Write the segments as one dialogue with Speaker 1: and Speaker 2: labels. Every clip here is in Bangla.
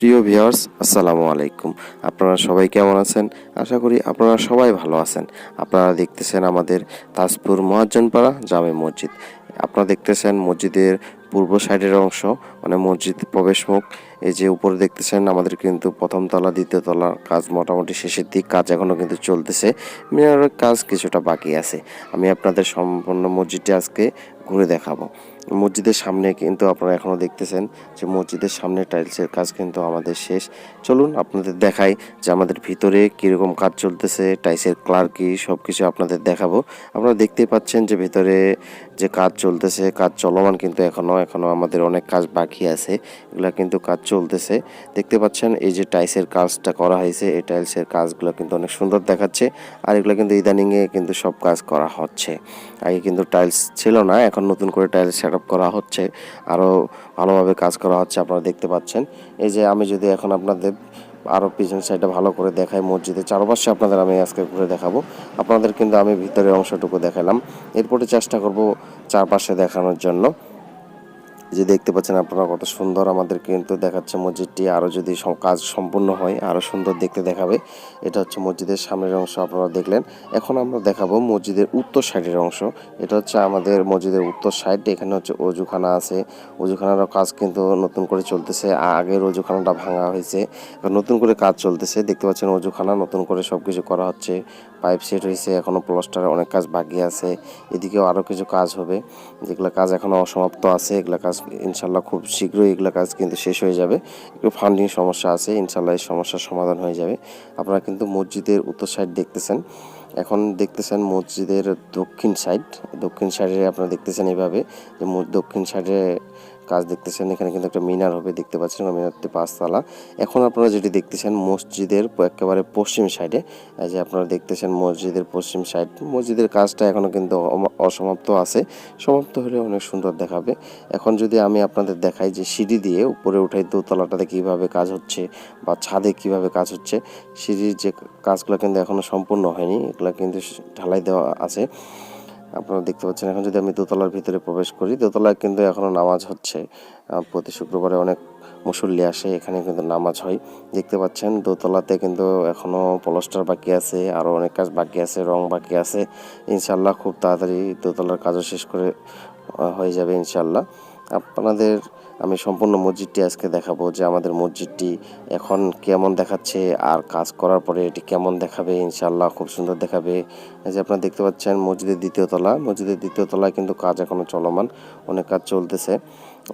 Speaker 1: প্রিয় ভিউয়ার্স, আসসালামু আলাইকুম। আপনারা সবাই কেমন আছেন? আশা করি আপনারা সবাই ভালো আছেন। আপনারা দেখতেছেন আমাদের তাজপুর মহাজনপাড়া জামে মসজিদ। আপনারা দেখতেছেন মসজিদের পূর্ব সাইডের অংশ মানে মসজিদ প্রবেশমুখ। এই যে উপরে দেখতেছেন আমাদের কিন্তু প্রথম তলা, দ্বিতীয় তলার কাজ মোটামুটি শেষের দিক। কাজ এখনও কিন্তু চলতেছে। মিনারের কাজ কিছুটা বাকি আছে। আমি আপনাদের সম্পূর্ণ মসজিদটি আজকে ঘুরে দেখাবো। মসজিদের সামনে কিন্তু আপনারা এখনও দেখতেছেন যে মসজিদের সামনে টাইলসের কাজ কিন্তু আমাদের শেষ। চলুন আপনাদের দেখাই যে আমাদের ভিতরে কীরকম কাজ চলতেছে, টাইলসের কালার কি সব কিছু আপনাদের দেখাবো। আপনারা দেখতেই পাচ্ছেন যে ভিতরে যে কাজ চলতেছে, কাজ চলমান কিন্তু এখনও এখনও আমাদের অনেক কাজ বাকি আছে, এগুলা কিন্তু কাজ চলতেছে। দেখতে পাচ্ছেন এই যে টাইলসের কাজটা করা হয়েছে, এই টাইলসের কাজগুলো কিন্তু অনেক সুন্দর দেখাচ্ছে, আর এগুলো কিন্তু ইদানিংয়ে কিন্তু সব কাজ করা হচ্ছে। আগে কিন্তু টাইলস ছিল না, এখন নতুন করে টাইলস সেট করা হচ্ছে আরও ভালোভাবে কাজ করা হচ্ছে, আপনারা দেখতে পাচ্ছেন। এই যে আমি যদি এখন আপনাদের আরও পিছন সাইডটা ভালো করে দেখাই মসজিদের চারপাশে, আপনাদের আমি আজকে ঘুরে দেখাবো। আপনাদের কিন্তু আমি ভিতরের অংশটুকু দেখালাম। এরপরে চেষ্টা করব চারপাশে দেখানোর জন্য। যে দেখতে পাচ্ছেন আপনারা কত সুন্দর আমাদের কিন্তু দেখাচ্ছে মসজিদটি। আরও যদি কাজ সম্পূর্ণ হয় আরও সুন্দর দেখতে দেখাবে। এটা হচ্ছে মসজিদের সামনের অংশ আপনারা দেখলেন। এখন আমরা দেখাবো মসজিদের উত্তর সাইডের অংশ। এটা হচ্ছে আমাদের মসজিদের উত্তর সাইড। এখানে হচ্ছে অজুখানা আছে। অজুখানারও কাজ কিন্তু নতুন করে চলতেছে। আগের অজুখানাটা ভাঙা হয়েছে। নতুন করে কাজ চলতেছে। দেখতে পাচ্ছেন অজুখানা নতুন করে সব কিছু করা হচ্ছে। পাইপ সেট হয়েছে। এখনও প্লাস্টার অনেক কাজ বাকি আছে। এদিকেও আরও কিছু কাজ হবে। যেগুলো কাজ এখনও অসমাপ্ত আছে, এগুলো কাজ ইনশাল্লাহ খুব শীঘ্রই এগুলো কাজ কিন্তু শেষ হয়ে যাবে। একটু ফান্ডিং সমস্যা আছে, ইনশাল্লাহ এই সমস্যার সমাধান হয়ে যাবে। আপনারা কিন্তু মসজিদের উত্তর সাইড দেখতেছেন। এখন দেখতেছেন মসজিদের দক্ষিণ সাইড দক্ষিণ সাইডে আপনারা দেখতেছেন এইভাবে যে দক্ষিণ সাইডে কাজ দেখতেছেন, এখানে কিন্তু একটা মিনার হবে, দেখতে পাচ্ছেন মিনারটি পাঁচতলা। এখন আপনারা যেটি দেখতেছেন, মসজিদের একেবারে পশ্চিম সাইডে যে আপনারা দেখতেছেন মসজিদের পশ্চিম সাইড, মসজিদের কাজটা এখনও কিন্তু অসমাপ্ত আছে, সমাপ্ত হলে অনেক সুন্দর দেখাবে। এখন যদি আমি আপনাদের দেখাই যে সিঁড়ি দিয়ে উপরে উঠাই দোতলাটাতে কীভাবে কাজ হচ্ছে বা ছাদে কীভাবে কাজ হচ্ছে, সিঁড়ির যে কাজগুলো কিন্তু এখনও সম্পূর্ণ হয়নি, এগুলো কিন্তু ঢালাই দেওয়া আছে। আপনারা দেখতে পাচ্ছেন, এখন যদি আমি দোতলার ভিতরে প্রবেশ করি, দোতলায় কিন্তু এখনও নামাজ হচ্ছে। প্রতি শুক্রবারে অনেক মুসল্লি আসে, এখানে কিন্তু নামাজ হয়। দেখতে পাচ্ছেন, দোতলাতে কিন্তু এখনও পলস্টার বাকি আছে আরও অনেক কাজ বাকি আছে, রং বাকি আছে। ইনশাল্লাহ খুব তাড়াতাড়ি দোতলার কাজও শেষ করে হয়ে যাবে ইনশাল্লাহ আপনাদের, আমি সম্পূর্ণ মসজিদটি আজকে দেখাবো যে আমাদের মসজিদটি এখন কেমন দেখাচ্ছে আর কাজ করার পরে এটি কেমন দেখাবে ইনশাল্লাহ খুব সুন্দর দেখাবে। যে আপনারা দেখতে পাচ্ছেন মসজিদের দ্বিতীয় তলা, মসজিদের দ্বিতীয় তলায় কিন্তু কাজ এখনও চলমান, অনেক কাজ চলতেছে।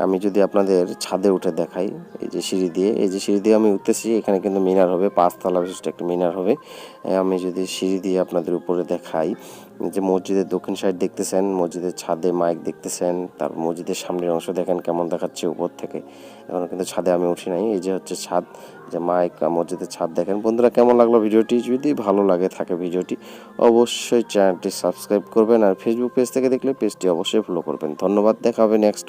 Speaker 1: আমি যদি আপনাদের ছাদে উঠে দেখাই, এই যে সিঁড়ি দিয়ে, এই যে সিঁড়ি দিয়ে আমি উঠতেছি, এখানে কিন্তু মিনার হবে, পাঁচতলা বিশিষ্ট একটা মিনার হবে। আমি যদি সিঁড়ি দিয়ে আপনাদের উপরে দেখাই যে মসজিদের দক্ষিণ সাইড দেখতেছেন, মসজিদের ছাদে মাইক দেখতেছেন, তার মসজিদের সামনের অংশ দেখেন কেমন দেখাচ্ছে উপর থেকে। এখনও কিন্তু ছাদে আমি উঠি নাই, এই যে হচ্ছে ছাদ যে মাইক মসজিদের ছাদ দেখেন। বন্ধুরা, কেমন লাগল ভিডিওটি? যদি ভালো লাগে থাকে ভিডিওটি, অবশ্যই চ্যানেলটি সাবস্ক্রাইব করবেন আর ফেসবুক পেজ থেকে দেখলে পেজটি অবশ্যই ফলো করবেন। ধন্যবাদ, দেখা হবে নেক্সট